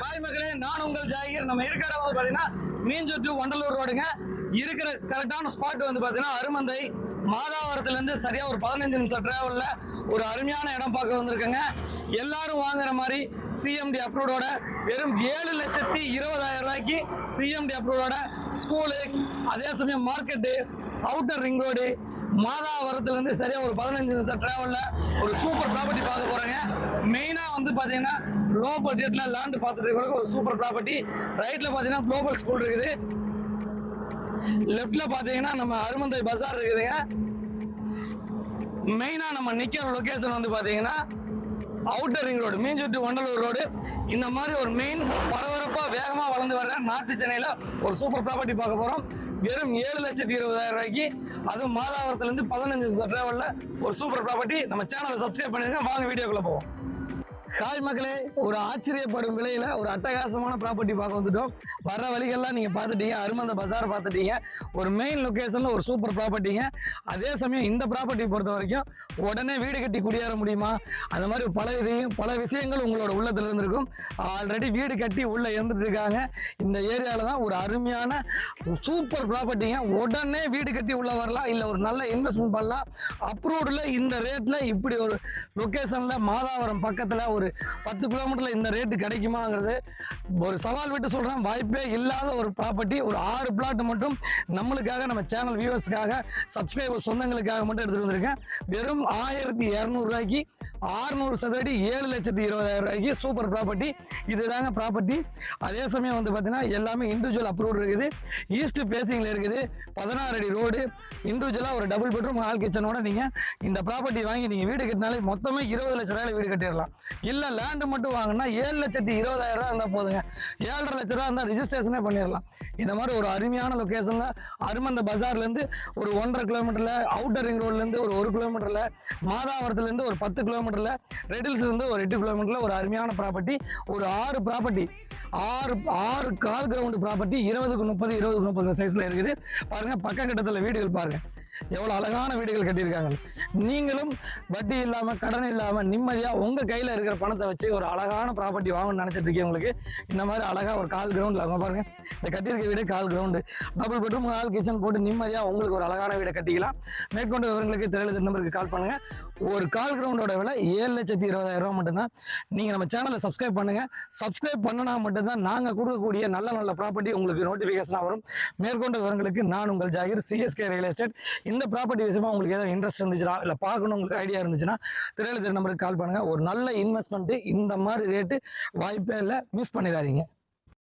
Hi மக்களே நான் உங்கள் ஜாகிர். நம்ம இருக்கிற வந்து பாத்தீங்கன்னா மீன்சுட்டு வண்டலூர் ரோடுங்க. இருக்கிற கரெக்டான ஸ்பாட் வந்து பாத்தீங்கன்னா அருமந்தை மாதாவரத்துல இருந்து சரியா ஒரு பதினஞ்சு நிமிஷம் டிராவல்ல ஒரு அருமையான இடம் பார்க்க வந்திருக்கேங்க. எல்லாரும் வாங்குற மாதிரி சிஎம்டி அப்ரூவோட வெறும் ஏழு லட்சத்தி இருபதாயிரம் ரூபாய்க்கு சிஎம்டி அப்ரூவோட ஸ்கூலு அதே சமயம் மார்க்கெட்டு அவுட்டர் ரிங் ரோடு மாதாவரத்துலேருந்து சரியாக ஒரு பதினஞ்சு நிமிஷம் ட்ராவலில் ஒரு சூப்பர் ப்ராப்பர்ட்டி பார்க்க போகிறேங்க மெயினாக வந்து பார்த்தீங்கன்னா லோ பட்ஜெட்டில் லேண்டு பார்த்துட்டு ஒரு சூப்பர் ப்ராப்பர்ட்டி ரைட்டில் பார்த்தீங்கன்னா குளோபல் ஸ்கூல் இருக்குது. லெஃப்டில் பார்த்தீங்கன்னா நம்ம அருமந்தை பஜார் இருக்குதுங்க. மெயினாக நம்ம நிற்கிற லொக்கேஷன் வந்து பார்த்தீங்கன்னா அவுட்டர் ரிங் ரோடு மீன்சுட்டு ஒண்டலூர் ரோடு இந்த மாதிரி ஒரு மெயின் பரபரப்பாக வேகமாக வளர்ந்து வர்ற நாட்டு சென்னையில் ஒரு சூப்பர் ப்ராப்பர்ட்டி பார்க்க போகிறோம் வெறும் ஏழு லட்சத்தி இருபதாயிரம் ரூபாய்க்கு அதுவும் மாதாவரத்துல இருந்து பதினஞ்சு டிராவல்ல ஒரு சூப்பர் ப்ராப்பர்ட்டி நம்ம சேனலை சப்ஸ்கிரைப் பண்ணிருங்க. வாங்க வீடியோக்குள்ள போவோம். ஹாய் மக்களே ஒரு ஆச்சரியப்படும் விலையில ஒரு அட்டகாசமான ப்ராப்பர்ட்டி பார்க்க வந்துட்டோம். வர வழிகள்லாம் நீங்க பார்த்துட்டீங்க அருமந்த பஜார் பார்த்துட்டீங்க. ஒரு மெயின் லொகேஷன்ல ஒரு சூப்பர் ப்ராப்பர்ட்டிங்க அதே சமயம் இந்த ப்ராப்பர்ட்டி பொறுத்த வரைக்கும் உடனே வீடு கட்டி குடியேற முடியுமா? அந்த மாதிரி பல இதையும் பல விஷயங்கள் உங்களோட உள்ளத்துல இருந்திருக்கும். ஆல்ரெடி வீடு கட்டி உள்ள இருந்துட்டு இருக்காங்க. இந்த ஏரியாவில தான் ஒரு அருமையான சூப்பர் ப்ராப்பர்ட்டிங்க உடனே வீடு கட்டி உள்ள வரலாம் இல்ல ஒரு நல்ல இன்வெஸ்ட்மெண்ட் பண்ணலாம். அப்ரூவ்டில் இந்த ரேட்ல இப்படி ஒரு லொகேஷன்ல மாதாவரம் பக்கத்துல ஒரு பத்து கிலோமீட்டர்ல இந்த ரேட்டு கிடைக்குமாங்கிறது ஒரு சவால் விட்டு சொல்றேன். வாய்ப்பே இல்லாத ஒரு ப்ராப்பர்ட்டி ஒரு ஆறு பிளாட் மட்டும் நம்மளுக்காக நம்ம சேனல் வியூவர்ஸ்க்காக சப்ஸ்கிரைபர் சொந்தங்களுக்காக மட்டும் எடுத்துகிட்டு வந்திருக்கேன். வெறும் ஆயிரத்தி இரநூறுவாய்க்கு ஆறுநூறு சதுரடி ஏழு லட்சத்தி இருபதாயிரம் ரூபாய்க்கு சூப்பர் ப்ராப்பர்ட்டி இதுதாங்க ப்ராப்பர்ட்டி அதே சமயம் வந்து பார்த்தீங்கன்னா எல்லாமே இண்டிவிஜுவல் அப்ரூவ் இருக்குது. ஈஸ்ட் பேசிங்கில் இருக்குது. பதினாறு அடி ரோடு இண்டிவிஜுவலாக ஒரு டபுள் பெட்ரூம் ஹால் கிச்சனோட நீங்கள் இந்த ப்ராப்பர்ட்டி வாங்கி நீங்கள் வீடு கட்டினாலே மொத்தமே இருபது லட்ச ரூபாயில வீடு கட்டிடலாம். இல்லை லேண்டு மட்டும் வாங்கினா ஏழு லட்சத்தி இருபதாயிரம் ரூபா இருந்தால் போதுங்க. ஏழரை லட்ச ரூபா இருந்தால் ரிஜிஸ்ட்ரேஷனே பண்ணிடலாம். இந்த மாதிரி ஒரு அருமையான லொக்கேஷனில் அருமந்த பஜார்லேருந்து ஒரு ஒன்றரை கிலோமீட்டரில் அவுட்டர் ரிங் ரோட்லேருந்து ஒரு ஒரு கிலோமீட்டரில் மாதாவரத்துலேருந்து ஒரு பத்து கிலோமீட்டரில் ரெடில்ஸ்லேருந்து ஒரு எட்டு கிலோமீட்டரில் ஒரு அருமையான ப்ராப்பர்ட்டி ஒரு ஆறு ப்ராப்பர்ட்டி ஆறு ஆறு கால் கிரவுண்டு ப்ராப்பர்ட்டி இருபதுக்கு முப்பது இருபதுக்கு முப்பது சைஸில் இருக்குது. பாருங்க பக்க கட்டத்தில் வீடுகள் பாருங்க. எவ்வளோ அழகான வீடுகள் கட்டியிருக்காங்க. நீங்களும் வட்டி இல்லாமல் கடன் இல்லாமல் நிம்மதியாக உங்கள் கையில் இருக்கிற பணத்தை வச்சு ஒரு அழகான ப்ராப்பர்ட்டி வாங்கணும்னு நினச்சிட்டு உங்களுக்கு. இந்த மாதிரி அழகாக ஒரு கால் கிரவுண்டில் அவங்க பாருங்க. இந்த கட்டியிருக்க வீடு கால் ground double bedroom hall kitchen போட்டு நிம்மதியாக உங்களுக்கு ஒரு அழகான வீடை கட்டிக்கலாம். மேற்கொண்ட விவரங்களுக்கு திரையில நம்பருக்கு கால் பண்ணுங்க. ஒரு கால் கிரவுண்டோட விலை ஏழு லட்சத்தி இருபதாயிரம் ரூபாய் மட்டும்தான். நீங்கள் நம்ம சேனலை சப்ஸ்கிரைப் பண்ணுங்க. சப்ஸ்கிரைப் பண்ணினா மட்டும்தான் நாங்கள் கொடுக்கக்கூடிய நல்ல நல்ல ப்ராப்பர்ட்டி உங்களுக்கு நோட்டிஃபிகேஷனாக வரும். மேற்கொண்ட விவரங்களுக்கு நான் உங்கள் ஜாகிர் சிஎஸ்கே ரியல் எஸ்டேட் இந்த ப்ராப்பர்ட்டி விஷயமா உங்களுக்கு ஏதாவது இன்ட்ரெஸ்ட் இருந்துச்சுன்னா இல்லை பார்க்கணும் உங்களுக்கு ஐடியா இருந்துச்சுன்னா திரையில திரு நம்பருக்கு கால் பண்ணுங்க. ஒரு நல்ல இன்வெஸ்ட்மெண்ட்டு இந்த மாதிரி ரேட்டு வாய்ப்பே இல்லை. மிஸ் பண்ணிடாதீங்க.